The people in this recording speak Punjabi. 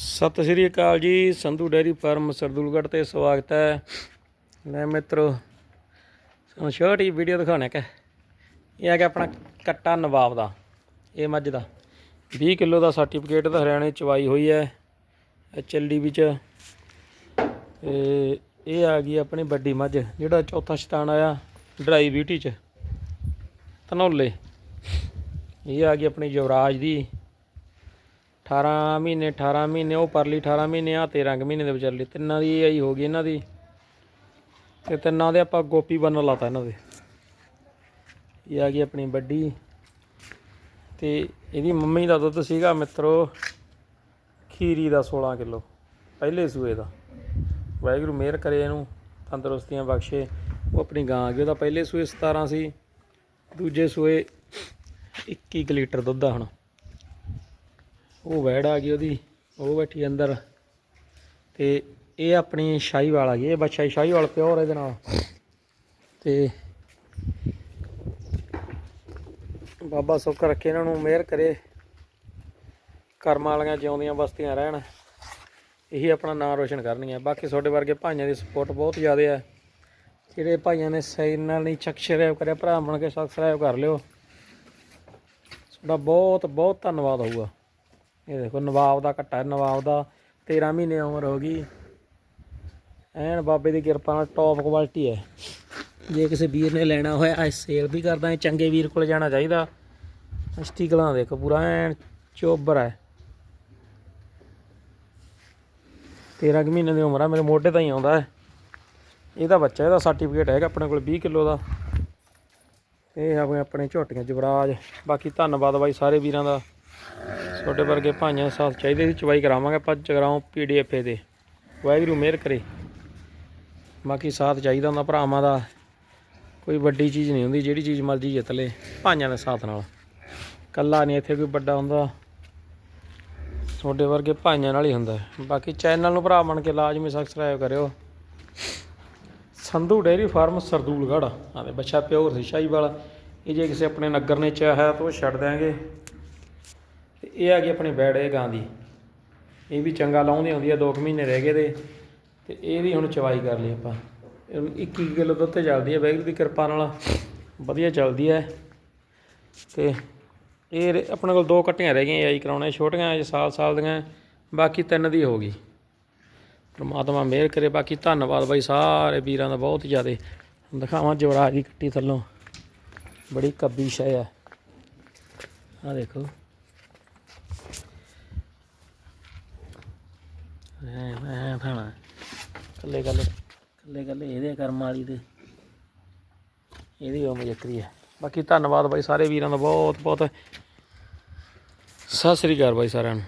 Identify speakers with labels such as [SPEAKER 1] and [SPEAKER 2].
[SPEAKER 1] ਸਤਿ ਸ਼੍ਰੀ ਅਕਾਲ ਜੀ, ਸੰਧੂ ਡੈਰੀ ਫਾਰਮ, ਸਰਦੂਲਗੜ੍ਹ ਤੇ ਸਵਾਗਤ ਹੈ। ਲੈ ਮਿੱਤਰੋ, ਸਾਨੂੰ ਹੀ ਵੀਡੀਓ ਦਿਖਾਉਣਾ ਕਿ। ਇਹ ਆ ਹੈਗਾ ਆਪਣਾ ਕੱਟਾ ਨਵਾਬ ਦਾ, ਇਹ ਮੱਝ ਦਾ। 20 ਕਿਲੋ ਦਾ ਸਰਟੀਫਿਕੇਟ ਦਾ ਹਰਿਆਣੇ ਚਵਾਈ ਹੋਈ ਹੈ, ਐਚਐਲਡੀ ਵਿੱਚ। ਤੇ ਇਹ ਆ ਗਈ ਆਪਣੀ ਵੱਡੀ ਮੱਝ, ਜਿਹੜਾ ਚੌਥਾ ਸ਼ਤਾਨ ਆਇਆ, ਡਰਾਈ ਬਿਊਟੀ ਚ, ਧਨੌਲੇ। ਇਹ ਆ ਗਈ ਆਪਣੀ ਯੁਵਰਾਜ ਦੀ। 18 ਮਹੀਨੇ 18 ਮਹੀਨੇ, ਉਹ ਪਰਲੀ 18 ਮਹੀਨੇ ਆ 13 ਕੁ ਮਹੀਨੇ ਦੇ ਵਿਚਾਲੇ ਤਿੰਨਾਂ ਦੀ ਆਈ ਹੋ ਗਈ ਇਹਨਾਂ ਦੀ। ਤੇ ਤਿੰਨਾਂ ਦੇ ਆਪਾਂ ਗੋਪੀ ਬੰਨ ਲਾਤਾ ਇਹਨਾਂ ਦੇ। ਇਹ ਆ ਗਈ ਆਪਣੀ ਵੱਡੀ। ਤੇ ਇਹਦੀ ਮੰਮੀ ਦਾ ਦੁੱਧ ਸੀਗਾ ਮਿੱਤਰੋ ਖੀਰੀ ਦਾ 16 ਕਿਲੋ। ਪਹਿਲੇ ਸੂਏ ਦਾ। ਵਾਹਿਗੁਰੂ ਮਿਹਰ ਕਰੇ ਇਹਨੂੰ, ਤੰਦਰੁਸਤੀਆਂ ਬਖਸ਼ੇ। ਉਹ ਆਪਣੀ ਗਾਂ ਆ ਗਈ, ਉਹਦਾ ਪਹਿਲੇ ਸੂਏ 17 ਸੀ। ਦੂਜੇ ਸੂਏ 21 ਕੁ ਲੀਟਰ ਦੁੱਧ ਆ ਹੁਣ। ਉਹ ਵੈੜ ਆ ਗਈ ਉਹਦੀ, ਉਹ ਬੈਠੀ ਅੰਦਰ ਤੇ ਇਹ ਆਪਣੀ ਸ਼ਾਹੀਵਾਲ ਆ ਗਈ, ਇਹ ਬੱਚਾ ਸ਼ਾਹੀਵਾਲ ਪਿਓਰ ਇਹਦੇ ਨਾਲ। ਤੇ ਬਾਬਾ ਸੁੱਖ ਰੱਖੇ ਇਹਨਾਂ ਨੂੰ, ਮਿਹਰ ਕਰੇ। ਕਰਮਾਂ ਵਾਲੀਆਂ ਜਿਉਂਦੀਆਂ ਬਸਤੀਆਂ ਰਹਿਣ। ਇਹੀ ਆਪਣਾ ਨਾਮ ਰੋਸ਼ਨ ਕਰਨੀ ਬਾਕੀ ਤੁਹਾਡੇ ਵਰਗੇ ਭਾਈਆਂ ਦੀ ਸਪੋਰਟ ਬਹੁਤ ਜ਼ਿਆਦਾ ਹੈ ਜਿਹੜੇ ਭਾਈਆਂ ਨੇ ਸਹੀ ਨਾਲ ਨਹੀਂ ਸਬਸਕ੍ਰਾਈਬ ਕਰਿਆ, ਭਰਾ ਬਣ ਕੇ ਸਬਸਕ੍ਰਾਈਬ ਕਰ ਲਿਓ। ਤੁਹਾਡਾ ਬਹੁਤ ਬਹੁਤ ਧੰਨਵਾਦ ਹੋਊਗਾ। ਇਹ ਦੇਖੋ, ਨਵਾਬ ਦਾ ਘੱਟਾ ਨਵਾਬ ਦਾ 13 ਮਹੀਨੇ ਉਮਰ ਹੋ ਗਈ। ਐਨ ਬਾਬੇ ਦੀ ਕਿਰਪਾ ਨਾਲ ਟੌਪ ਕੁਆਲਿਟੀ ਹੈ। ਜੇ ਕਿਸੇ ਵੀਰ ਨੇ ਲੈਣਾ ਹੋਇਆ ਇਹ ਸੇਲ ਵੀ ਕਰਦਾ ਚੰਗੇ ਵੀਰ ਕੋਲ ਜਾਣਾ ਚਾਹੀਦਾ। ਸਟੀਕਲਾਂ ਦੇਖੋ, ਪੂਰਾ ਐਨ ਚੋਬਰ ਹੈ। 13 ਕੁ ਮਹੀਨੇ ਦੀ ਉਮਰ ਆ, ਮੇਰੇ ਮੋਢੇ ਤਾਂ ਹੀ ਆਉਂਦਾ ਹੈ। ਇਹਦਾ ਬੱਚਾ, ਇਹਦਾ ਸਰਟੀਫਿਕੇਟ ਹੈਗਾ ਆਪਣੇ ਕੋਲ 20 ਕਿਲੋ ਦਾ। ਇਹ ਆਪਣੇ ਆਪਣੇ ਝੋਟੀਆਂ ਜਵਰਾਜ ਬਾਕੀ ਧੰਨਵਾਦ ਬਾਈ ਸਾਰੇ ਵੀਰਾਂ ਦਾ। ਤੁਹਾਡੇ ਵਰਗੇ ਭਾਈਆਂ ਦਾ ਸਾਥ ਚਾਹੀਦੇ ਸੀ, ਚਵਾਈ ਕਰਾਵਾਂਗੇ ਆਪਾਂ, ਜਗਰਾਉਂ ਪੀਡੀਐਫ ਦੇ। ਵਾਹਿਗੁਰੂ, ਮਿਹਰ ਕਰੇ। ਬਾਕੀ ਸਾਥ ਚਾਹੀਦਾ ਹੁੰਦਾ, ਭਰਾਵਾਂ ਦਾ ਕੋਈ ਵੱਡੀ ਚੀਜ਼ ਨਹੀਂ ਹੁੰਦੀ, ਜਿਹੜੀ ਚੀਜ਼ ਮਰਜ਼ੀ ਜਿੱਤ ਲੇ, ਭਾਈਆਂ ਦੇ ਸਾਥ ਨਾਲ। ਕੱਲਾ ਨਹੀਂ ਇੱਥੇ ਕੋਈ ਵੱਡਾ ਹੁੰਦਾ। ਤੁਹਾਡੇ ਵਰਗੇ ਭਾਈਆਂ ਨਾਲ ਹੀ ਹੁੰਦਾ। ਬਾਕੀ ਚੈਨਲ ਨੂੰ ਭਰਾ ਬਣ ਕੇ ਲਾਜ਼ਮੀ ਸਬਸਕ੍ਰਾਈਬ ਕਰਿਓ। Sandhu dairy farm, Sardulgarh. ਆਦੇ ਬੱਚਾ ਪਿਓਰ ਸੀ, ਸ਼ਾਹੀਵਾਲ। ਇਹ ਜੇ ਕਿਸੇ ਆਪਣੇ ਨਗਰ ਨੇ ਚਾਹਿਆ ਤਾਂ ਉਹ ਛੱਡ ਦਿਆਂਗੇ। ਇਹ ਆ ਗਈ ਆਪਣੀ ਬੈੜ ਇਹ ਗਾਂ ਦੀ। ਇਹ ਵੀ ਚੰਗਾ ਲਾਉਂਦੀ ਹੁੰਦੀ ਆ 2 ਮਹੀਨੇ ਰਹਿ ਗਏ ਦੇ ਤੇ ਵੀ ਹੁਣ ਚਵਾਈ ਕਰ ਲਈ ਆਪਾਂ। ਇਹਨੂੰ 21 ਕਿਲੋ ਦੁੱਧ ਤੇ ਚੱਲਦੀ ਹੈ ਵੈਗਰੂ ਦੀ ਕਿਰਪਾ ਨਾਲ ਵਧੀਆ ਚੱਲਦੀ ਹੈ ਤੇ ਇਹ ਆਪਣੇ ਕੋਲ ਦੋ ਕੱਟੀਆਂ ਰਹਿ ਗਈਆਂ, ਆਈ ਕਰਾਉਣੇ ਛੋਟੀਆਂ ਅਜੇ ਸਾਲ ਸਾਲ ਦੀਆਂ, ਬਾਕੀ ਤਿੰਨ ਦੀ ਹੋ ਗਈ। ਪਰਮਾਤਮਾ ਮਿਹਰ ਕਰੇ, ਬਾਕੀ ਧੰਨਵਾਦ ਬਾਈ ਸਾਰੇ ਵੀਰਾਂ ਦਾ ਬਹੁਤ ਜ਼ਿਆਦਾ। ਦਿਖਾਵਾਂ ਜਵਰਾਜ ਦੀ ਕੱਟੀ ਥੱਲੋਂ। ਬੜੀ ਕੱਬੀ ਸ਼ੈ ਆ। ਆ ਦੇਖੋ। ਐ ਮੈਂ ਥਾਣਾ ਕੱਲੇ ਕੱਲੇ ਕੱਲੇ ਕੱਲੇ ਇਹਦੇ ਕਰਮ ਵਾਲੀ ਤੇ ਇਹਦੀ ਉਹ ਮਜਕਰੀ ਹੈ ਬਾਕੀ ਧੰਨਵਾਦ ਬਾਈ ਸਾਰੇ ਵੀਰਾਂ ਦਾ ਬਹੁਤ ਬਹੁਤ ਸਤਿ ਸ੍ਰੀ ਅਕਾਲ ਬਾਈ ਸਾਰਿਆਂ ਨੂੰ।